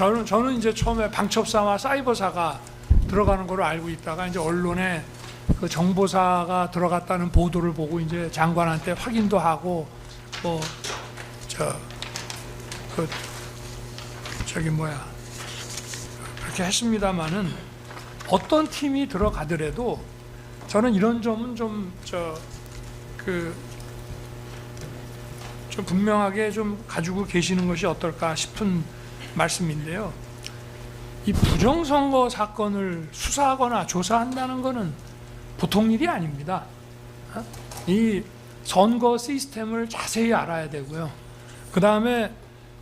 저는 저는 이제 처음에 방첩사와 사이버사가 들어가는 걸로 알고 있다가 이제 언론에 그 정보사가 들어갔다는 보도를 보고 이제 장관한테 확인도 하고 뭐 저 그 저기 뭐야. 그렇게 했습니다마는 어떤 팀이 들어가더라도 저는 이런 점은 좀 저 그 좀 분명하게 좀 가지고 계시는 것이 어떨까 싶은 말씀인데요. 이 부정선거 사건을 수사하거나 조사한다는 것은 보통 일이 아닙니다. 어? 이 선거 시스템을 자세히 알아야 되고요. 그 다음에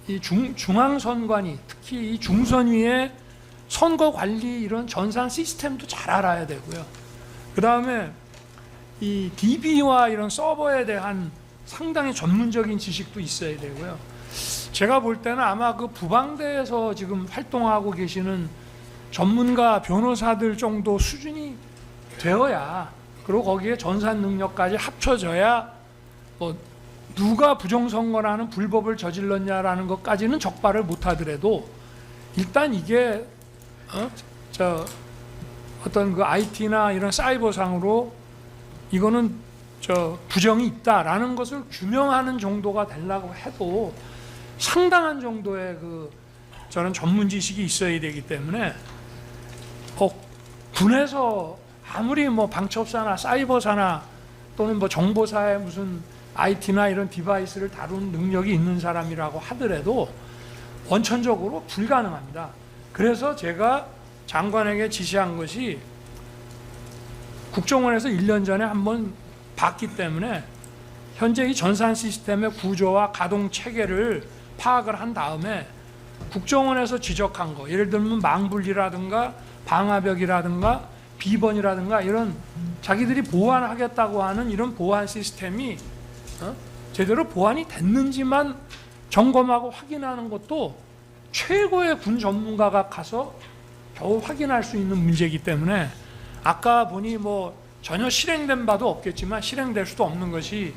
이 중, 중앙선관위, 특히 이 중선위의 선거 관리 이런 전산 시스템도 잘 알아야 되고요. 그 다음에 이 DB와 이런 서버에 대한 상당히 전문적인 지식도 있어야 되고요. 제가 볼 때는 아마 그 부방대에서 지금 활동하고 계시는 전문가 변호사들 정도 수준이 되어야 그리고 거기에 전산 능력까지 합쳐져야 뭐 누가 부정선거라는 불법을 저질렀냐라는 것까지는 적발을 못하더라도 일단 이게 어? 저 어떤 그 IT나 이런 사이버상으로 이거는 저 부정이 있다라는 것을 규명하는 정도가 되려고 해도 상당한 정도의 그 저는 전문 지식이 있어야 되기 때문에 어, 군에서 아무리 뭐 방첩사나 사이버사나 또는 뭐 정보사의 무슨 IT나 이런 디바이스를 다룬 능력이 있는 사람이라고 하더라도 원천적으로 불가능합니다. 그래서 제가 장관에게 지시한 것이 국정원에서 1년 전에 한번 봤기 때문에 현재 이 전산 시스템의 구조와 가동 체계를 파악을 한 다음에 국정원에서 지적한 거 예를 들면 망불리라든가 방화벽이라든가 비번이라든가 이런 자기들이 보완하겠다고 하는 이런 보안 시스템이 어? 제대로 보완이 됐는지만 점검하고 확인하는 것도 최고의 군 전문가가 가서 겨우 확인할 수 있는 문제이기 때문에 아까 보니 뭐 전혀 실행된 바도 없겠지만 실행될 수도 없는 것이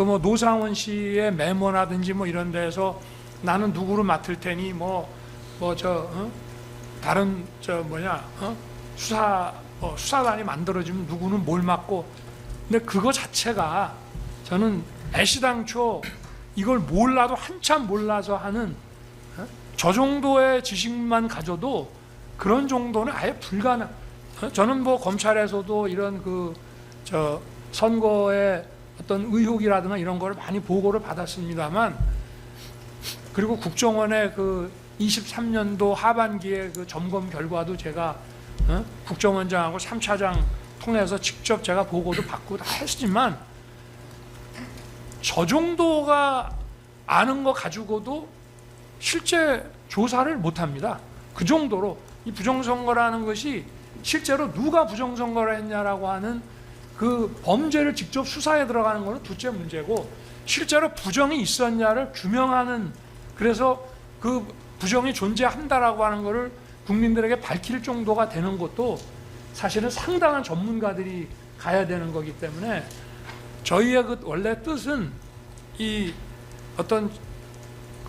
그 뭐 노상원 씨의 메모라든지 뭐 이런 데서 나는 누구를 맡을 테니 뭐 뭐 저 다른 저 뭐냐 어? 수사 어, 수사단이 만들어지면 누구는 뭘 맡고 근데 그거 자체가 저는 애시당초 이걸 몰라도 한참 몰라서 하는 어? 저 정도의 지식만 가져도 그런 정도는 아예 불가능. 어? 저는 뭐 검찰에서도 이런 그 저 선거의 어떤 의혹이라든가 이런 거를 많이 보고를 받았습니다만 그리고 국정원의 그 23년도 하반기에 그 점검 결과도 제가 어? 국정원장하고 3차장 통해서 직접 제가 보고도 받고 다 했지만 저 정도가 아는 거 가지고도 실제 조사를 못 합니다. 그 정도로 이 부정선거라는 것이 실제로 누가 부정선거를 했냐라고 하는 그 범죄를 직접 수사에 들어가는 것은 둘째 문제고 실제로 부정이 있었냐를 규명하는 그래서 그 부정이 존재한다라고 하는 것을 국민들에게 밝힐 정도가 되는 것도 사실은 상당한 전문가들이 가야 되는 거기 때문에 저희의 그 원래 뜻은 이 어떤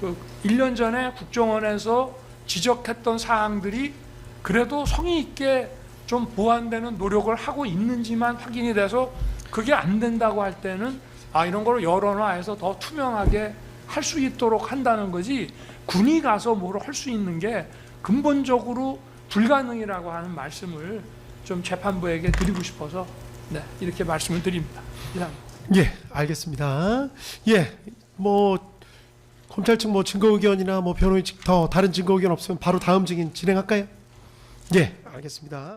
그 1년 전에 국정원에서 지적했던 사항들이 그래도 성의 있게 좀 보완되는 노력을 하고 있는지만 확인이 돼서 그게 안 된다고 할 때는 아 이런 거를 여론화해서 더 투명하게 할 수 있도록 한다는 거지 군이 가서 뭘 할 수 있는 게 근본적으로 불가능이라고 하는 말씀을 좀 재판부에게 드리고 싶어서 네 이렇게 말씀을 드립니다. 이상. 예, 알겠습니다. 예, 뭐 검찰 측뭐 증거 의견이나 뭐 변호인 측 더 다른 증거 의견 없으면 바로 다음 증인 진행할까요? 예, 알겠습니다.